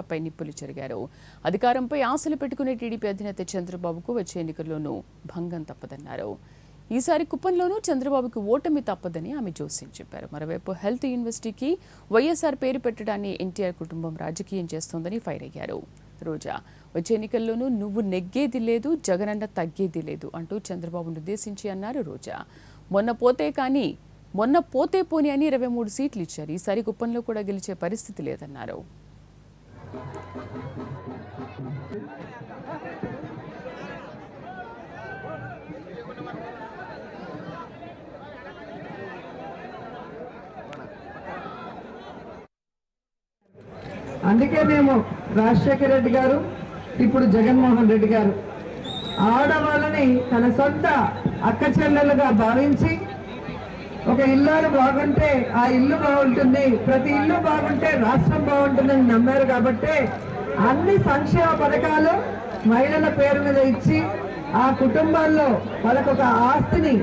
పై నిప్పులు చెరిగారు. అధికారంపై ఆశలు పెట్టుకునే టీడీపీ అధినేత చంద్రబాబుకు వచ్చే ఎన్నికల్లోనూ భంగం తప్పదన్నారు. ఈసారి కుప్పంలోనూ చంద్రబాబుకు ఓటమి తప్పదని ఆమె జోస్యం చెప్పారు. మరోవైపు హెల్త్ యూనివర్సిటీకి వైఎస్ఆర్ పేరు పెట్టడాన్ని ఎన్టీఆర్ కుటుంబం రాజకీయం చేస్తోందని ఫైర్ అయ్యారు. రోజా వచ్చే ఎన్నికల్లోనూ నువ్వు నెగ్గేది లేదు జగనన్న తగ్గేది లేదు అంటూ చంద్రబాబును ఉద్దేశించి అన్నారు రోజా. మొన్న పోతే కానీ మొన్న పోతే పోని అని ఇరవై మూడు సీట్లు ఇచ్చారు. ఈసారి కుప్పంలో కూడా గెలిచే పరిస్థితి లేదన్నారు. అందుకే మేము రాజశేఖర రెడ్డి గారు ఇప్పుడు జగన్మోహన్ రెడ్డి గారు. ఆడవాళ్ళని తన సొంత అక్క చెల్లెలుగా భావించి ఒక ఇల్లు బాగుంటే ఆ ఇల్లు బాగుంటుంది. ప్రతి ఇల్లు బాగుంటే రాష్ట్రం బాగుంటుందని నమ్మారు కాబట్టి అన్ని సంక్షేమ పథకాలు మహిళల పేరు మీద ఇచ్చి ఆ కుటుంబాల్లో వాళ్ళకు ఒక ఆస్తిని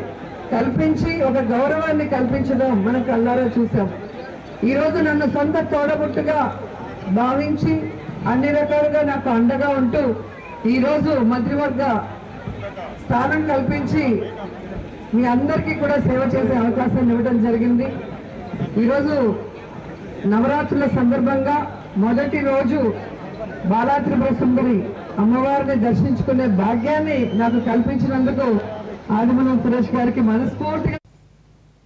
కల్పించి ఒక గౌరవాన్ని కల్పించడం మనం కళ్ళారా చూసాం. ఈరోజు నన్ను సొంత తోడబుట్టుగా భావించి అన్ని రకాలుగా నాకు అండగా ఉంటూ ఈరోజు మంత్రివర్గ స్థానం కల్పించి మీ అందరికీ కూడా సేవ చేసే అవకాశం ఇవ్వడం జరిగింది. ఈరోజు నవరాత్రుల సందర్భంగా మొదటి రోజు బాలాత్రిపుర సుందరి అమ్మవారిని దర్శించుకునే భాగ్యాన్ని నాకు కల్పించినందుకు ఆదిమనం సురేష్ గారికి మనస్ఫూర్తిగా